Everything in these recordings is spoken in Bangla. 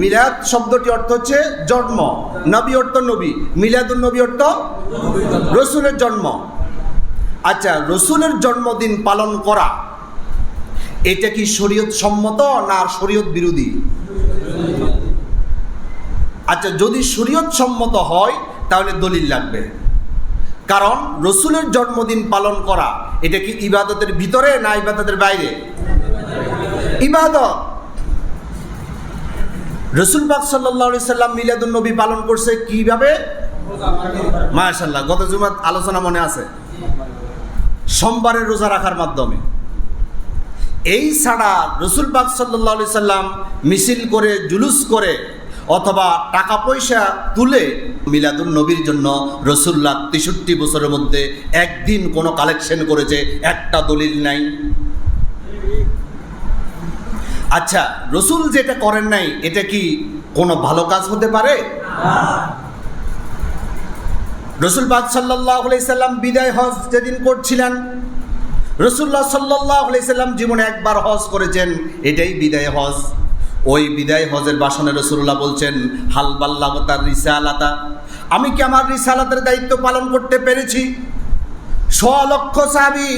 মিলাদ শব্দটি অর্থ হচ্ছে জন্ম। নবী অর্থ নবী। মিলাদুন নবী অর্থ রসুলের জন্ম। আচ্ছা রসুলের জন্মদিন পালন করা, এটা কি শরীয়ত সম্মত না শরীয়ত বিরোধী? আচ্ছা যদি শরীয়ত সম্মত হয়, তাহলে দলিল লাগবে। কারণ রসুলের জন্মদিন পালন করা, এটা কি ইবাদতের ভিতরে না ইবাদতের বাইরে? ইবাদত। রসুল পাক সাল্লাহ সাল্লাম মিলাদুল নবী পালন করছে কীভাবে? মাশাল্লাহ গত জুমাত আলোচনা মনে আছে। সোমবারের রোজা রাখার মাধ্যমে। এই ছাড়া রসুল পাক সাল্লাহ সাল্লাম মিছিল করে, জুলুস করে, অথবা টাকা পয়সা তুলে মিলাদুল নবীর জন্য রসুল্লাহ তেষট্টি বছরের মধ্যে একদিন কোনো কালেকশন করেছে, একটা দলিল নাই। আচ্ছা রসুল যেটা করেন নাই, এটা কি কোনো ভালো কাজ হতে পারে? রসুল পাক সাল্লাহ সাল্লাম বিদায় হজ যেদিন করছিলেন, রসুল্লাহ সাল্লাহ সাল্লাম জীবনে একবার হজ করেছেন, এটাই বিদায় হজ। ওই বিদায় হজের বাসনে রসুল্লাহ বলছেন হালবাল্লাগতার রিসালাতা? আমি কি আমার রিসালাতের দায়িত্ব পালন করতে পেরেছি? ছ লক্ষ সাহাবি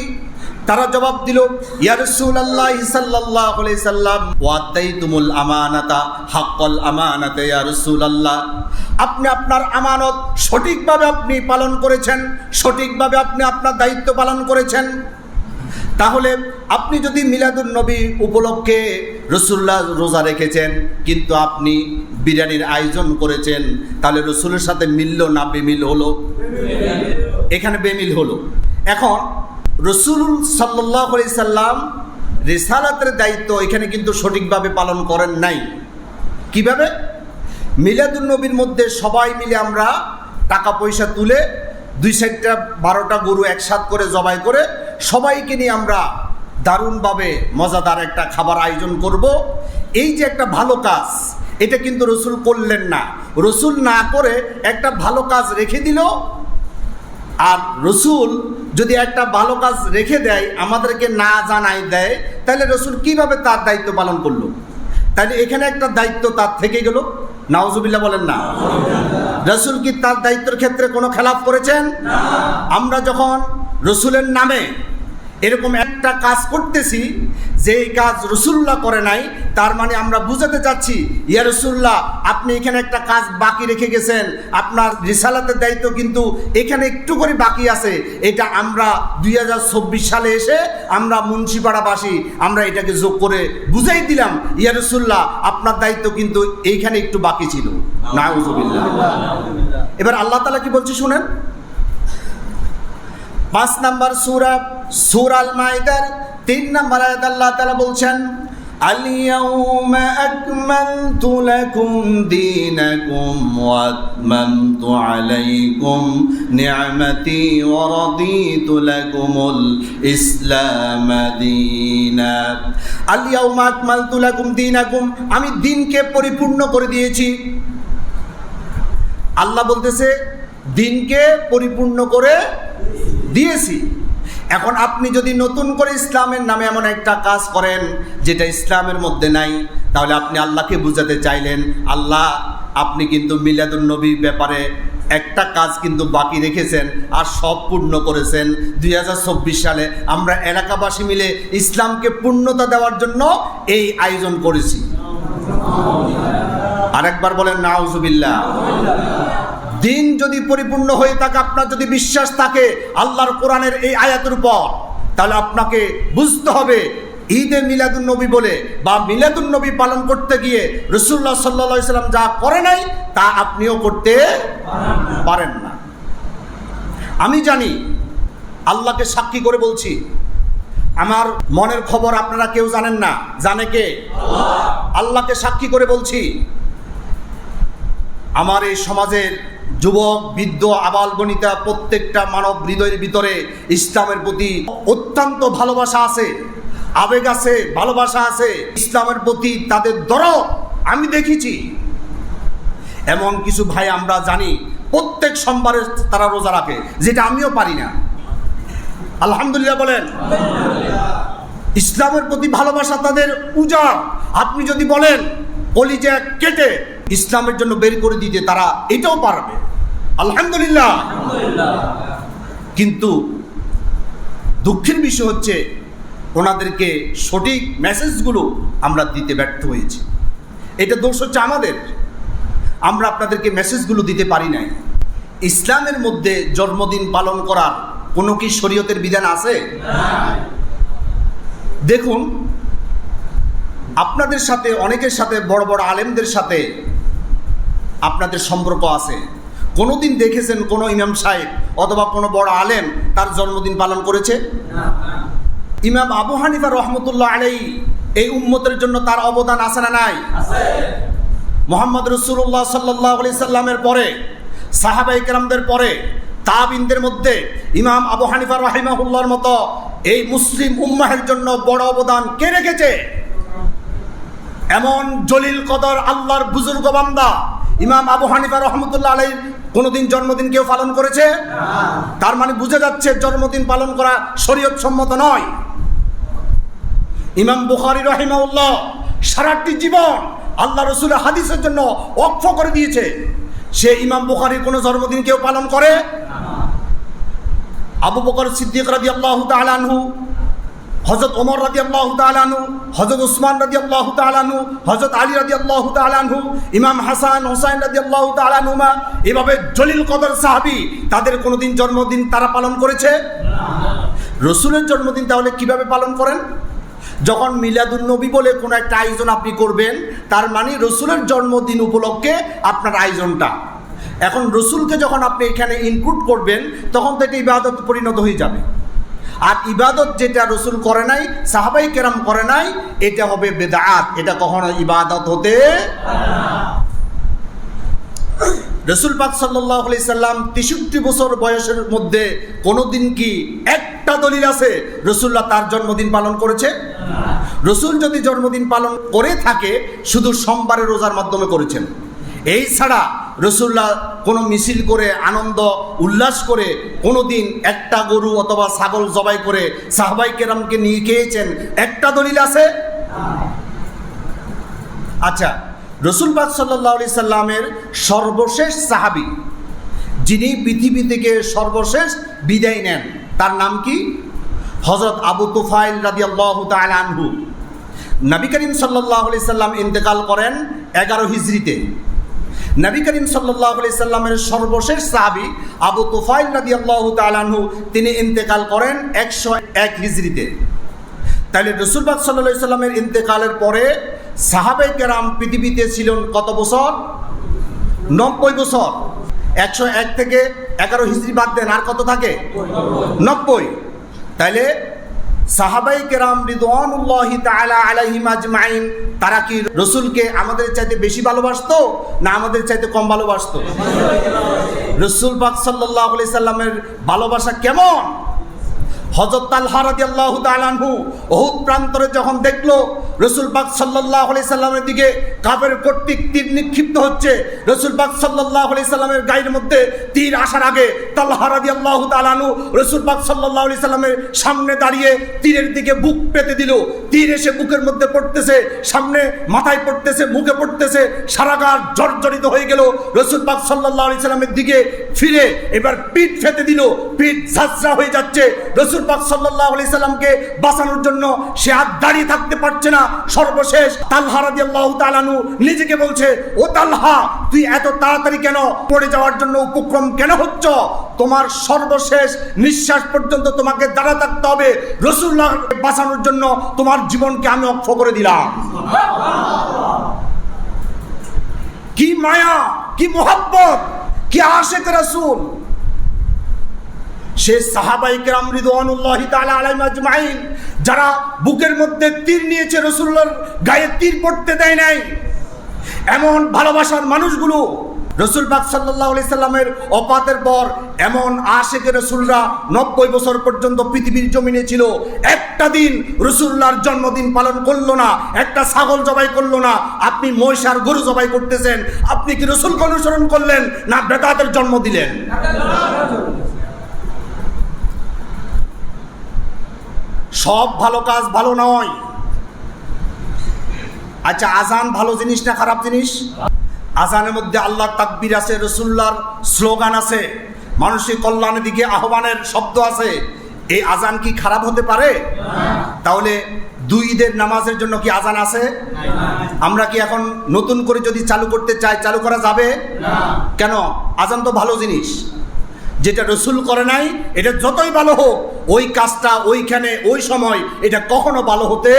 তারা জবাব দিল ইয়া রাসূলুল্লাহ সাল্লাল্লাহু আলাইহি সাল্লাম ওয়াদাইতুমুল আমানাতা হাক্কাল আমানাতে ইয়া রাসূলুল্লাহ। আপনি আপনার আমানত সঠিকভাবে আপনি পালন করেছেন সঠিকভাবে আপনি আপনার দায়িত্ব পালন করেছেন। তাহলে আপনি যদি মিলাদুল নবী উপলক্ষে রসুল্লাহ রোজা রেখেছেন কিন্তু আপনি বিরিয়ানির আয়োজন করেছেন তাহলে রসুলের সাথে মিলল না বেমিল হলো। এখানে বেমিল হলো। এখন রসুল সাল্লাহ সাল্লাম রেসালাতের দায়িত্ব এখানে কিন্তু সঠিকভাবে পালন করেন নাই। কীভাবে? মিলাদুল নবীর মধ্যে সবাই মিলে আমরা টাকা পয়সা তুলে দুই সাইডটা বারোটা গরু একসাথ করে জবাই করে সবাইকে নিয়ে আমরা দারুণভাবে মজাদার একটা খাবার আয়োজন করব। এই যে একটা ভালো কাজ, এটা কিন্তু রসুল করলেন না। রসুল না করে একটা ভালো কাজ রেখে দিল। আর রসুল যদি একটা ভালো কাজ রেখে দেয়, আমাদেরকে না জানাই দেয়, তাহলে রসুল কীভাবে তার দায়িত্ব পালন করল? তাহলে এখানে একটা দায়িত্ব তার থেকে গেল। নাওজুবিল্লা বলেন না। রসুল কি তার দায়িত্বের ক্ষেত্রে কোনো খেলাফ করেছেন? আমরা যখন রসুলের নামে এরকম একটা কাজ করতেছি যে এই কাজ রসুল্লাহ করে নাই, তার মানে আমরা বুঝাতে চাচ্ছি, ইয়া রসুল্লাহ, আপনি এখানে একটা কাজ বাকি রেখে গেছেন, আপনার রিসালাতের দায়িত্ব কিন্তু এখানে একটু করে বাকি আছে, এটা আমরা দুই সালে এসে আমরা মুন্সিপাড়াবাসী, আমরা এটাকে যোগ করে বুঝাই দিলাম, ইয়া রসুল্লাহ, আপনার দায়িত্ব কিন্তু এইখানে একটু বাকি ছিল। নাউজুবিল্লাহ। এবার আল্লাহ তালা কি বলছে শুনেন? পাঁচ নাম্বার সুরা সুর আল মাইদার তিন নাম্বার আয়াত আল্লাহ তাআলা বলছেন اليوم أكملت لكم دينكم وأتممت عليكم نعمتي ورضيت لكم الإسلام دينا اليوم أكملت لكم دينكم আমি দিনকে পরিপূর্ণ করে দিয়েছি আল্লাহ বলতেছে দিনকে পরিপূর্ণ করে দিয়েছি এখন আপনি যদি নতুন করে ইসলামের নামে এমন একটা কাজ করেন যেটা ইসলামের মধ্যে নাই, তাহলে আপনি আল্লাহকে বুঝাতে চাইলেন, আল্লাহ আপনি কিন্তু মিলাদুল নবীর ব্যাপারে একটা কাজ কিন্তু বাকি রেখেছেন আর সব পূর্ণ করেছেন। দুই হাজার চব্বিশ সালে আমরা এলাকাবাসী মিলে ইসলামকে পূর্ণতা দেওয়ার জন্য এই আয়োজন করেছি। আরেকবার বলেন, নাউজুবিল্লাহ। দিন যদি পরিপূর্ণ হয়ে থাকে, আপনার যদি বিশ্বাস থাকে আল্লাহর কোরআনের এই আয়াতের উপর, তাহলে আপনাকে বুঝতে হবে ঈদে মিলাদুন নবী বলে বা মিলাদুন নবী পালন করতে গিয়ে রসুল্লাহ সাল্লা সাল্লাম যা করে নাই, তা আপনিও করতে পারেন না। আমি জানি, আল্লাহকে সাক্ষী করে বলছি, আমার মনের খবর আপনারা কেউ জানেন না, জানে কে? আল্লাহকে সাক্ষী করে বলছি, আমার এই সমাজের যুবক, বৃদ্ধ, আবাল বনিতা প্রত্যেকটা মানব হৃদয়ের ভিতরে ইসলামের প্রতি অত্যন্ত ভালোবাসা আছে, আবেগ আছে, ভালোবাসা আছে। ইসলামের প্রতি তাদের দরদ আমি দেখেছি। এমন কিছু ভাই আমরা জানি, প্রত্যেক সোমবারে তারা রোজা রাখে, যেটা আমিও পারি না। আলহামদুলিল্লাহ বলেন। ইসলামের প্রতি ভালোবাসা তাদের উজাড়। আপনি যদি বলেন, কলিজা কেটে ইসলামের জন্য বের করে দিতে তারা এটাও পারবে। আলহামদুলিল্লাহ। কিন্তু দুঃখের বিষয় হচ্ছে ওনাদেরকে সঠিক মেসেজগুলো আমরা দিতে ব্যর্থ হয়েছি। এটা দোষ হচ্ছে আমাদের। আমরা আপনাদেরকে মেসেজগুলো দিতে পারি নাই। ইসলামের মধ্যে জন্মদিন পালন করার কোনো কি শরীয়তের বিধান আছে? দেখুন আপনাদের সাথে অনেকের সাথে বড় বড় আলেমদের সাথে আপনাদের সম্পর্ক আছে। কোনোদিন দেখেছেন কোনো ইমাম সাহেব অথবা কোনো বড় আলেম তার জন্মদিন পালন করেছে? ইমাম আবু হানিফা রহমতুল্লাহ আলাই এই উম্মতের জন্য তার অবদান আছে না নাই? মোহাম্মদ রসুল্লাহ সাল্লাহ আলি সাল্লামের পরে সাহাবাই কেরামদের পরে তাবিনদের মধ্যে ইমাম আবু হানিফা রাহিমাহুল্লাহর মতো এই মুসলিম উম্মাহের জন্য বড় অবদান কে রেখেছে? এমন জলিল কদর আল্লাহর বুজুর্গ বান্দা ইমাম আবু হানিফা রহমতুল্লাহ আলাই কোনোদিন জন্মদিন কেউ পালন করেছে? তার মানে বুঝে যাচ্ছে জন্মদিন পালন করা শরীয়ত সম্মত নয়। ইমাম বুখারি রহিমাউল্লাহ সারাটি জীবন আল্লাহ রসুলের হাদিসের জন্য অক্ষ করে দিয়েছে। সে ইমাম বুখারির কোনো জন্মদিন কেউ পালন করে? আবু বকর সিদ্দিক রাজি আল্লাহ তালানহু হজরত ওমর রাজি আল্লাহ তালানহু হজরত উসমান রাজি আল্লাহ তালানহু হজরত আলী রাজি আল্লাহ তালানহু ইমাম হাসান হোসাইন রাজি আল্লাহ তালানহুমা এভাবে জলিল কদর সাহাবি তাদের কোনোদিন জন্মদিন তারা পালন করেছে? রসুলের জন্মদিন তাহলে কীভাবে পালন করেন? যখন মিলাদুল নবী বলে কোনো একটা আয়োজন আপনি করবেন, তার মানে রসুলের জন্মদিন উপলক্ষে আপনার আয়োজনটা। এখন রসুলকে যখন আপনি এখানে ইনক্লুড করবেন, তখন তো এটা ইবাদত পরিণত হয়ে যাবে। আর ইবাদত যেটা রসুল করে নাই, সাহাবাই কেরাম করে নাই, এটা হবে বেদাত। এটা কখনো ইবাদত হতে রসুল পাক সাল্লাহ আলি সাল্লাম তেষট্টি বছর বয়সের মধ্যে কোনোদিন কি একটা দলিল আছে, রসুল্লাহ তার জন্মদিন পালন করেছে? রসুল যদি জন্মদিন পালন করে থাকে, শুধু সোমবারে রোজার মাধ্যমে করেছেন। এই ছাড়া রসুল্লাহ কোনো মিছিল করে, আনন্দ, উল্লাস করে কোনো দিন একটা গরু অথবা ছাগল জবাই করে সাহবাই কেরামকে নিয়ে খেয়েছেন? একটা দলিল আছে? আচ্ছা রসুল পাক সাল্লাহ আলি সাল্লামের সর্বশেষ সাহাবি, যিনি পৃথিবী থেকে সর্বশেষ বিদায় নেন, তার নাম কি? হজরত আবু তুফাইল রাজি আল্লাহ আনহু। নবী করিম সাল্লাহ সাল্লাম ইন্তেকাল করেন এগারো হিজড়িতে নবী করিম সাল্লাহ সাল্লামের সর্বশেষ সাহাবি আবু তুফাইল রাজি আল্লাহ তালানহু তিনি ইন্তেকাল করেন একশো এক হিজড়িতে। তাহলে রসুলবাদ সাল্লা সাল্লামের ইন্তেকালের পরে সাহাবে কেরাম পৃথিবীতে ছিলেন কত বছর? নব্বই বছর। একশো এক থেকে এগারো হিজড়ি বাদ দেন, আর কত থাকে? নব্বই। তাইলে সাহাবাই কেরাম রিদওয়ানুল্লাহি তাআলা আলাইহিম আজমাইন, তারা কি রসুলকে আমাদের চাইতে বেশি ভালোবাসতো না আমাদের চাইতে কম ভালোবাসতো? রসুল পাক সাল্লাল্লাহু আলাইহি সাল্লামের ভালোবাসা কেমন? হজরত তালহা রাদিয়াল্লাহু তাআলাহু ওহুদ প্রান্তরে যখন দেখল রসুল সাল্লাল্লাহু আলাইহি সাল্লামের দিকে কাফের কর্তৃক তীর নিক্ষিপ্ত হচ্ছে। রসুল সাল্লাল্লাহু আলাইহি সাল্লামের গায়ের মধ্যে তীর আসার আগে তালহা রাদিয়াল্লাহু তাআলাহু রসুল সাল্লাল্লাহু আলাইহি সাল্লামের সামনে দাঁড়িয়ে তীরের দিকে বুক পেতে দিল। তীর এসে বুকের মধ্যে পড়তেছে, সামনে মাথায় পড়তেছে, মুখে পড়তেছে, সারা গার জর্জরিত হয়ে গেল। রসুল পাক আলাইহি সাল্লামের দিকে ফিরে এবার পিঠ ফেতে দিল, পিঠ ঝাঁঝরা হয়ে যাচ্ছে। রসুল পাক আলাইহি সাল্লামকে বাঁচানোর জন্য সে আর দাঁড়িয়ে থাকতে পারছে না। সর্বশেষ তালহা রাদিয়াল্লাহু তাআলাহু নিজেকে বলছে, ও তালহা, তুই এত তাড়াতাড়ি কেন পড়ে যাওয়ার জন্য উপক্রম কেন হচ্ছ? তোমার সর্বশেষ নিঃশ্বাস পর্যন্ত তোমাকে দাঁড়া থাকতে হবে। রসুল্লাহ বাঁচানোর জন্য তোমার জীবনকে আমি অক্ষ করে দিলাম। কি মায়া, কি মোহাব্বত, কি আশেক রাসূল। সে সাহাবাই কেরাম রিদওয়ানুল্লাহ তাআলা আলাইহিম আজমাইন, যারা বুকের মধ্যে তীর নিয়েছে রসুল্লার গায়ে তীর পড়তে দেয় নাই। এমন ভালোবাসার মানুষগুলো রসুল পাক সাল্লাহ অপাতের পর এমন আশেকে রসুলরা নব্বই বছর পর্যন্ত পৃথিবীর জমিনে ছিল। একটা দিন রসুল্লাহর জন্মদিন পালন করল না, একটা ছাগল জবাই করল না, আপনি মহিষ আর গরু জবাই করতেছেন, আপনি কি রসুলকে অনুসরণ করলেন না বেদাতের জন্ম দিলেন? সব ভালো কাজ ভালো নয়। আচ্ছা আজান ভালো জিনিস না খারাপ জিনিস? আজানের মধ্যে আল্লাহ তাকবির আছে রসুল্লার স্লোগান আছে মানসিক কল্যাণের দিকে আহ্বানের শব্দ আছে। এই আজান কি খারাপ হতে পারে? তাহলে দুই ঈদের নামাজের জন্য কি আজান আছে? আমরা কি এখন নতুন করে যদি চালু করতে চাই চালু করা যাবে? কেন? আজান তো ভালো জিনিস। যেটা রসুল করে নাই, এটা যতই ভালো হোক, ওই কাজটা ওইখানে, ওই সময় এটা কখনো ভালো হতে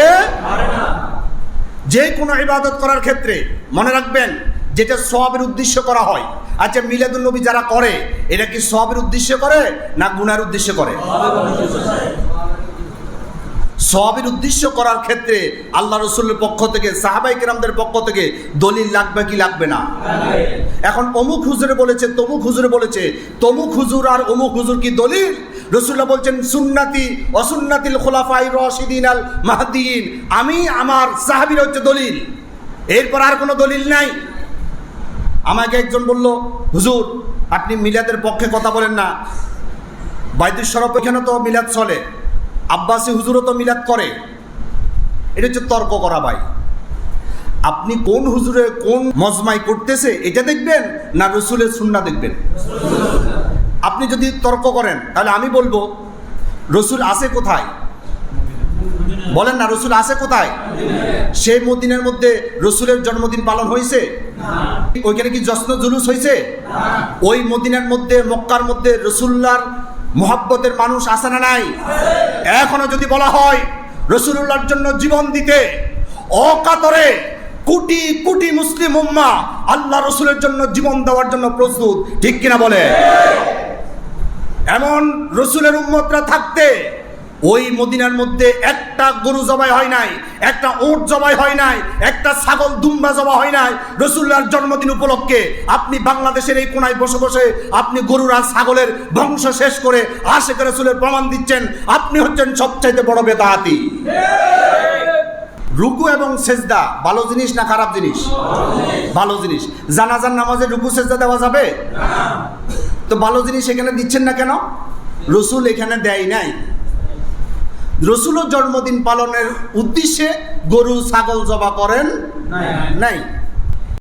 যে কোনো ইবাদত করার ক্ষেত্রে মনে রাখবেন, যেটা সবের উদ্দেশ্য করা হয়। আচ্ছা মিলাদুল নবী যারা করে এটা কি সবের উদ্দেশ্য করে না গুনার উদ্দেশ্য করে? সবের উদ্দেশ্য করার ক্ষেত্রে আল্লাহ রসুলের পক্ষ থেকে সাহাবাই কেরামদের পক্ষ থেকে দলিল লাগবে কি লাগবে না? এখন অমুক হুজুরে বলেছে, তমুক হুজুরে বলেছে, তমুক হুজুর আর অমুক হুজুর কি দলিল? রসুল্লাহ বলছেন, সুন্নাতি, অসুন্নাতিল খোলাফাই রশিদিন আল মাহাদিন আমি, আমার সাহাবির হচ্ছে দলিল। এরপর আর কোনো দলিল নাই। আমাকে একজন বলল, হুজুর, আপনি মিলাদের পক্ষে কথা বলেন না। বাইদুল সরফ এখানে তো মিলাদ চলে। আব্বাসী হুজুরও তো মিলাদ করে। এটা হচ্ছে তর্ক করা ভাই। আপনি কোন হুজুরে কোন মজমাই করতেছে এটা দেখবেন না রসুলের সুন্না দেখবেন? আপনি যদি তর্ক করেন, তাহলে আমি বলব, রসুল আছে কোথায়? বলেন না, রসুল আছে কোথায়? সেই মদিনের মধ্যে রসুলের জন্মদিন পালন হয়েছে? ওইখানে কি যশ্ন জুলুস হয়েছে? ওই মদিনার মধ্যে, মক্কার মধ্যে রসুল্লার মোহাব্বতের মানুষ আসে না নাই? এখনও যদি বলা হয় রসুল্লাহর জন্য জীবন দিতে অকাতরে কোটি কোটি মুসলিম উম্মা আল্লাহ রসুলের জন্য জীবন দেওয়ার জন্য প্রস্তুত, ঠিক কিনা বলে? এমন রসুলের উম্মতরা থাকতে ওই মদিনার মধ্যে একটা গরু জবাই হয় নাই, একটা ওট জবাই হয় নাই, একটা ছাগল দুম্বা জবা হয় নাই। রসুল্লার জন্মদিন উপলক্ষে আপনি বাংলাদেশের এই কোনায় বসে বসে আপনি গরুর আর ছাগলের বংশ শেষ করে আশেখ রসুলের প্রমাণ দিচ্ছেন, আপনি হচ্ছেন সবচাইতে বড় বেদাহাতি। রুকু এবং সেজদা ভালো জিনিস না খারাপ জিনিস? ভালো জিনিস। জানাজার নামাজে রুকু, সেজদা দেওয়া যাবে? তো ভালো জিনিস এখানে দিচ্ছেন না কেন? রসুল এখানে দেয় নাই। রসুলও জন্মদিন পালনের উদ্দেশ্যে গরু ছাগল জবা করেন? নাই।